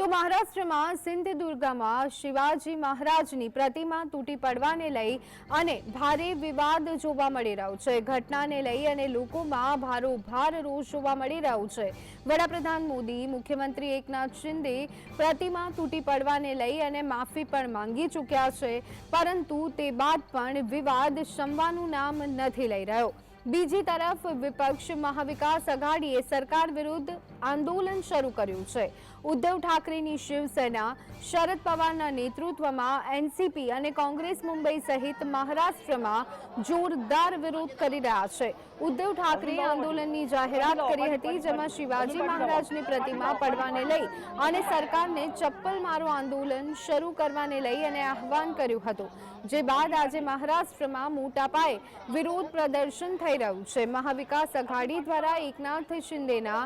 તો મહારાષ્ટ્રમાં સિંધદુર્ગમાં શિવાજી મહારાજની પ્રતિમા તૂટી પડવાને લઈ અને ભારે વિવાદ જોવા મળી રહ્યો છે. ઘટનાને લઈ અને લોકોમાં ભારોભાર રોષ જોવા મળી રહ્યો છે. વડાપ્રધાન મોદી, મુખ્યમંત્રી એકનાથ શિંદે પ્રતિમા તૂટી પડવાને લઈ અને માફી પણ માંગી ચૂક્યા છે, પરંતુ તે બાદ પણ વિવાદ શમવાનું નામ નથી લઈ રહ્યો. બીજી તરફ વિપક્ષ મહાવિકાસ આઘાડીએ સરકાર વિરુદ્ધ આંદોલન શરૂ કર્યું છે. ઉદ્ધવ ઠાકરેની શિવસેના શરદ પવારના નેતૃત્વમાં એનસીપી અને કોંગ્રેસ મુંબઈ સહિત મહારાષ્ટ્રમાં જોરદાર વિરોધ કરી રહ્યા છે. ઉદ્ધવ ઠાકરે આંદોલનની જાહેરાત કરી હતી જેમાં શિવાજી મહારાજની પ્રતિમા પડવાને લઈ અને સરકારને ચપ્પલ મારો આંદોલન શરૂ કરવાને લઈ અને આહવાન કર્યું હતું. જે બાદ આજે મહારાષ્ટ્રમાં મોટા પાયે વિરોધ પ્રદર્શન થઈ રહ્યું છે. મહાવિકાસ અઘાડી દ્વારા એકનાથ શિંદેના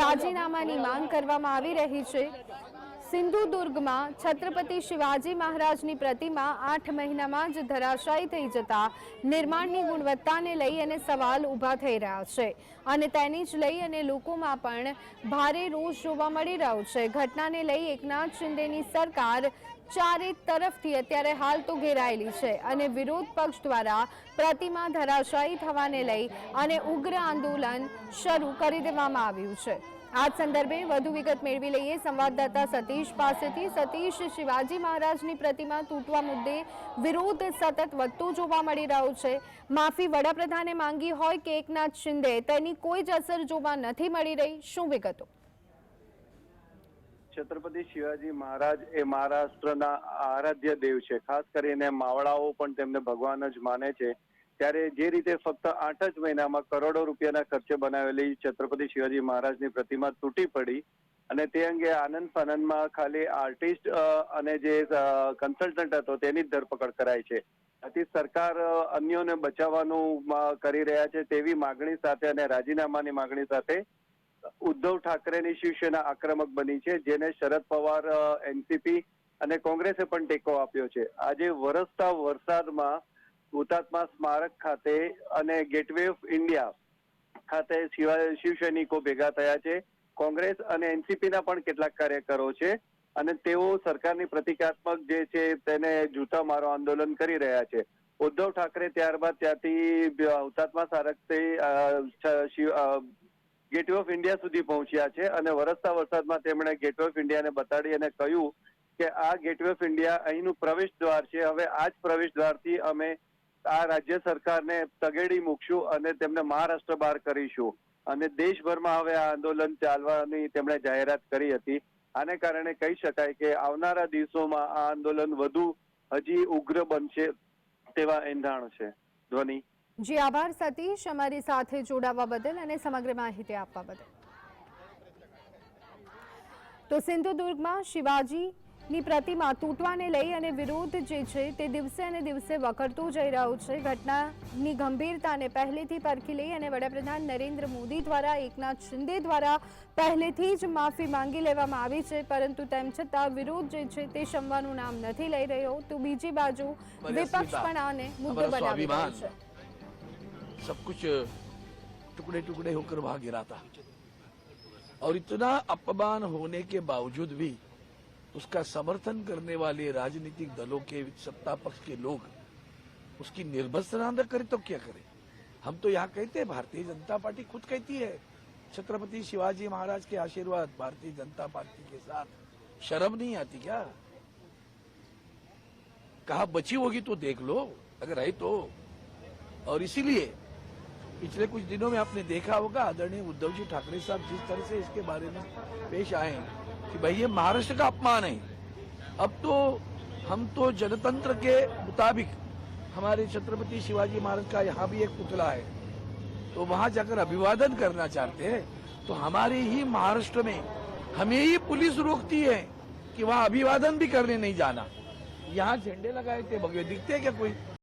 રાજીનામાની માંગ કરવામાં આવી રહી છે. સિંધુદુર્ગમાં છત્રપતિ શિવાજી મહારાજની પ્રતિમા આઠ મહિનામાં જ ધરાશાયી થઈ જતા નિર્માણની ગુણવત્તાને લઈ અને સવાલ ઊભા થઈ રહ્યા છે અને તેની જ લઈ અને લોકોમાં પણ ભારે રોષ જોવા મળી રહ્યો છે. ઘટનાને લઈ એકનાથ શિંદેની સરકાર ચારે તરફથી અત્યારે હાલ તો ઘેરાયેલી છે અને વિરોધ પક્ષ દ્વારા પ્રતિમા ધરાશાયી થવાને લઈ અને ઉગ્ર આંદોલન શરૂ કરી દેવામાં આવ્યું છે. આ સંદર્ભે વધુ વિગત મેળવી લઈએ. સંવાદદાતા સતીશ પાસેથી સતીશ શિવાજી મહારાજની પ્રતિમા તૂટવા મુદ્દે વિરોધ સતત વધતો જોવા મળી રહ્યો છે. માફી વડાપ્રધાને માંગી હોય કે એકનાથ શિંદે તેની કોઈ જ અસર જોવા નથી મળી રહી. શું વિગતો? છત્રપતિ શિવાજી મહારાજ એ મહારાષ્ટ્રના આરાધ્ય દેવ છે. ખાસ કરીને માવડાઓ પણ તેમને ભગવાન જ માને છે. ત્યારે જે રીતે ફક્ત આઠ જ મહિનામાં કરોડો રૂપિયાના ખર્ચે બનાવેલી છત્રપતિ શિવાજી મહારાજની પ્રતિમા તૂટી પડી અને તે અંગે આનંદ ફાનંદમાં ખાલી આર્ટિસ્ટ અને જે કન્સલ્ટન્ટ હતો તેની જ ધરપકડ કરાઈ છે. આથી સરકાર અન્યોને બચાવવાનું કરી રહ્યા છે તેવી માગણી સાથે અને રાજીનામાની માગણી સાથે ઉદ્ધવ ઠાકરેની શિવસેના આક્રમક બની છે, જેને શરદ પવાર એનસીપી અને કોંગ્રેસે પણ ટેકો આપ્યો છે. આજે વરસતા વરસાદમાં હુતાત્મા સ્મારક ખાતે અને ગેટવે ઓફ ઇન્ડિયા ખાતે શિવસૈનિકો ભેગા થયા છે. કોંગ્રેસ અને એનસીપીના પણ કેટલાક કાર્યકરો છે અને તેઓ સરકારની પ્રતિકાત્મક જે છે તેને જૂતા મારો આંદોલન કરી રહ્યા છે. ઉદ્ધવ ઠાકરે ત્યારબાદ ત્યાંથી હુતાત્મા સ્મારકથી ગેટવે ઓફ ઇન્ડિયા સુધી પહોંચ્યા છે અને વરસતા વરસાદમાં તેમણે ગેટ ઓફ ઇન્ડિયાને બતાડી અને કહ્યું કે આ ગેટ ઓફ ઇન્ડિયા અહીંનું પ્રવેશ દ્વાર છે. હવે આ જ પ્રવેશ દ્વારથી અમે આ રાજ્ય સરકારને તગેડી મૂકશું અને તેમને મહારાષ્ટ્ર બહાર કરીશું. અને દેશભરમાં હવે આ આંદોલન ચાલવાની તેમણે જાહેરાત કરી હતી. આને કારણે કહી શકાય કે આવનારા દિવસોમાં આ આંદોલન વધુ હજી ઉગ્ર બનશે તેવા એંધાણ છે. ધ્વનિ. જી આભાર સતીશ અમારી સાથે જોડાવા બદલ અને સમગ્ર માહિતી આપવા બદલ. તો સિંધુદુર્ગમાં શિવાજીની પ્રતિમા તૂટવાને લઈ અને વિરોધ જે છે તે દિવસે અને દિવસે વકરતો જઈ રહ્યો છે. ઘટનાની ગંભીરતાને પહેલેથી પરખી લઈ અને વડાપ્રધાન નરેન્દ્ર મોદી દ્વારા એકનાથ શિંદે દ્વારા પહેલેથી જ માફી માંગી લેવામાં આવી છે. પરંતુ તેમ છતાં વિરોધ જે છે તે શમવાનું નામ નથી લઈ રહ્યો. તો બીજી બાજુ વિપક્ષ પણ આને મુદ્દો બનાવી રહ્યો છે. सब कुछ टुकड़े टुकड़े होकर वहाँ गिरा था। और इतना अपमान होने के बावजूद भी उसका समर्थन करने वाले राजनीतिक दलों के सत्ता पक्ष के लोग उसकी निर्भत्सना न करे तो क्या करे? हम तो यहाँ कहते हैं, भारतीय जनता पार्टी खुद कहती है, छत्रपति शिवाजी महाराज के आशीर्वाद भारतीय जनता पार्टी के साथ। शर्म नहीं आती क्या? कहा बची होगी तो देख लो, अगर है तो। और इसीलिए पिछले कुछ दिनों में आपने देखा होगा, आदरणीय उद्धव जी ठाकरे साहब जिस तरह से इसके बारे में पेश आए हैं कि भाई ये महाराष्ट्र का अपमान है। अब तो हम तो जनतंत्र के मुताबिक हमारे छत्रपति शिवाजी महाराज का यहाँ भी एक पुतला है। तो वहाँ जाकर अभिवादन करना चाहते हैं तो हमारे ही महाराष्ट्र में हमें ही पुलिस रोकती है कि वहाँ अभिवादन भी करने नहीं जाना। यहाँ झंडे लगाए थे, भगवे दिखते क्या कोई?